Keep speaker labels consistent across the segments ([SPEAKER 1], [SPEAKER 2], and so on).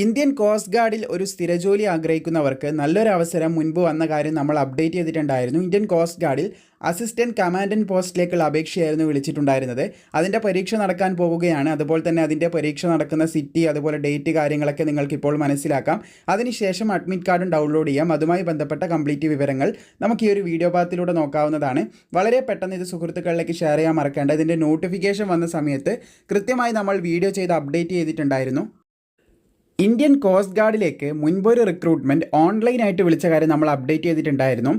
[SPEAKER 1] Indian coast ഗാർഡിൽ ഒരു സ്ഥിരജോലി ആഗ്രഹിക്കുന്നവർക്ക് നല്ലൊരു അവസരം മുൻപ് വന്ന കാര്യം നമ്മൾ അപ്ഡേറ്റ് ചെയ്തിട്ടുണ്ടായിരുന്നു. ഇന്ത്യൻ കോസ്റ്റ് ഗാർഡിൽ അസിസ്റ്റന്റ് കമാൻഡന്റ് പോസ്റ്റിലേക്കുള്ള അപേക്ഷയായിരുന്നു വിളിച്ചിട്ടുണ്ടായിരുന്നത്. അതിന്റെ പരീക്ഷ നടക്കാൻ പോവുകയാണ്. അതുപോലെ തന്നെ അതിന്റെ പരീക്ഷ നടക്കുന്ന സിറ്റി അതുപോലെ ഡേറ്റ് കാര്യങ്ങളൊക്കെ നിങ്ങൾക്ക് ഇപ്പോൾ മനസ്സിലാക്കാം. അതിനുശേഷം അഡ്മിറ്റ് കാർഡും ഡൗൺലോഡ് ചെയ്യാം. അതുമായി ബന്ധപ്പെട്ട കംപ്ലീറ്റ് വിവരങ്ങൾ നമുക്ക് ഈ ഒരു വീഡിയോ പാത്തിലൂടെ നോക്കാവുന്നതാണ്. വളരെ പെട്ടെന്ന് ഇത് സുഹൃത്തുക്കളിലേക്ക് ഷെയർ ചെയ്യാൻ മറക്കേണ്ട. ഇതിന്റെ നോട്ടിഫിക്കേഷൻ വന്ന സമയത്ത് കൃത്യമായി നമ്മൾ വീഡിയോ ചെയ്ത് അപ്ഡേറ്റ് ചെയ്തിട്ടുണ്ടായിരുന്നു. ഇന്ത്യൻ കോസ്റ്റ് ഗാർഡിലേക്ക് മുൻപൊരു റിക്രൂട്ട്മെന്റ് ഓൺലൈനായിട്ട് വിളിച്ച കാര്യം നമ്മൾ അപ്ഡേറ്റ് ചെയ്തിട്ടുണ്ടായിരുന്നു.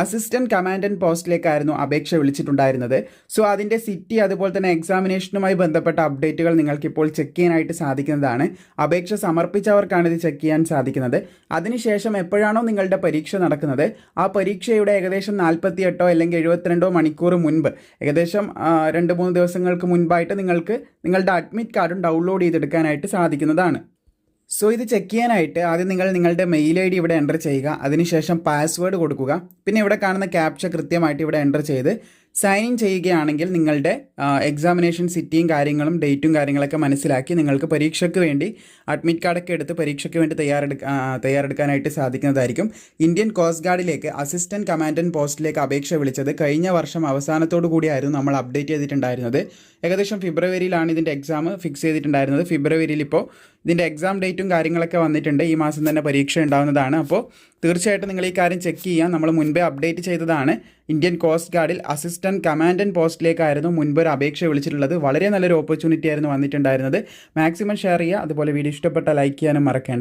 [SPEAKER 1] അസിസ്റ്റന്റ് കമാൻഡന്റ് പോസ്റ്റിലേക്കായിരുന്നു അപേക്ഷ വിളിച്ചിട്ടുണ്ടായിരുന്നത്. സോ അതിന്റെ സിറ്റി അതുപോലെ തന്നെ എക്സാമിനേഷനുമായി ബന്ധപ്പെട്ട അപ്ഡേറ്റുകൾ നിങ്ങൾക്കിപ്പോൾ ചെക്ക് ചെയ്യാനായിട്ട് സാധിക്കുന്നതാണ്. അപേക്ഷ സമർപ്പിച്ചവർക്കാണ് ഇത് ചെക്ക് ചെയ്യാൻ സാധിക്കുന്നത്. അതിനുശേഷം എപ്പോഴാണോ നിങ്ങളുടെ പരീക്ഷ നടക്കുന്നത്? ആ പരീക്ഷയുടെ ഏകദേശം നാൽപ്പത്തി എട്ടോ അല്ലെങ്കിൽ എഴുപത്തിരണ്ടോ മണിക്കൂർ മുൻപ് ഏകദേശം രണ്ട് മൂന്ന് ദിവസങ്ങൾക്ക് മുൻപായിട്ട് നിങ്ങൾക്ക് നിങ്ങളുടെ അഡ്മിറ്റ് കാർഡും ഡൗൺലോഡ് ചെയ്തെടുക്കാനായിട്ട് സാധിക്കുന്നതാണ്. സോ ഇത് ചെക്ക് ചെയ്യാനായിട്ട് ആദ്യം നിങ്ങൾ നിങ്ങളുടെ മെയിൽ ഐ ഡി ഇവിടെ എന്റർ ചെയ്യുക. അതിനുശേഷം പാസ്വേഡ് കൊടുക്കുക. പിന്നെ ഇവിടെ കാണുന്ന ക്യാപ്ച കൃത്യമായിട്ട് ഇവിടെ എന്റർ ചെയ്ത് സൈൻ ഇൻ ചെയ്യുകയാണെങ്കിൽ നിങ്ങളുടെ എക്സാമിനേഷൻ സിറ്റിയും കാര്യങ്ങളും ഡേറ്റും കാര്യങ്ങളൊക്കെ മനസ്സിലാക്കി നിങ്ങൾക്ക് പരീക്ഷയ്ക്ക് വേണ്ടി അഡ്മിറ്റ് കാർഡൊക്കെ എടുത്ത് പരീക്ഷയ്ക്ക് വേണ്ടി തയ്യാറെടുക്ക തയ്യാറെടുക്കാനായിട്ട് സാധിക്കുന്നതായിരിക്കും. ഇന്ത്യൻ കോസ്റ്റ് ഗാർഡിലേക്ക് അസിസ്റ്റന്റ് കമാൻഡന്റ് പോസ്റ്റിലേക്ക് അപേക്ഷ വിളിച്ചത് കഴിഞ്ഞ വർഷം അവസാനത്തോടു കൂടിയായിരുന്നു നമ്മൾ അപ്ഡേറ്റ് ചെയ്തിട്ടുണ്ടായിരുന്നത്. ഏകദേശം ഫെബ്രുവരിയിലാണ് ഇതിന്റെ എക്സാം ഫിക്സ് ചെയ്തിട്ടുണ്ടായിരുന്നത്. ഫെബ്രുവരിയിൽ ഇപ്പോൾ ഇതിന്റെ എക്സാം ഡേറ്റും കാര്യങ്ങളൊക്കെ വന്നിട്ടുണ്ട്. ഈ മാസം തന്നെ പരീക്ഷ ഉണ്ടാവുന്നതാണ്. അപ്പോൾ തീർച്ചയായിട്ടും നിങ്ങൾ ഈ കാര്യം ചെക്ക് ചെയ്യാം നമ്മൾ മുൻപേ അപ്ഡേറ്റ് ചെയ്തതാണ്. ഇന്ത്യൻ കോസ്റ്റ് ഗാർഡിൽ അസിസ്റ്റന്റ് കമാൻഡന്റ് പോസ്റ്റിലേക്കായിരുന്നു മുൻപ് ഒരു അപേക്ഷ വിളിച്ചിട്ടുള്ളത്. വളരെ നല്ലൊരു ഓപ്പർച്യൂണിറ്റി ആയിരുന്നു വന്നിട്ടുണ്ടായിരുന്നത്. മാക്സിമം ഷെയർ ചെയ്യുക. അതുപോലെ വീഡിയോ ഇഷ്ടപ്പെട്ട ലൈക്ക് ചെയ്യാനും മറക്കേണ്ട.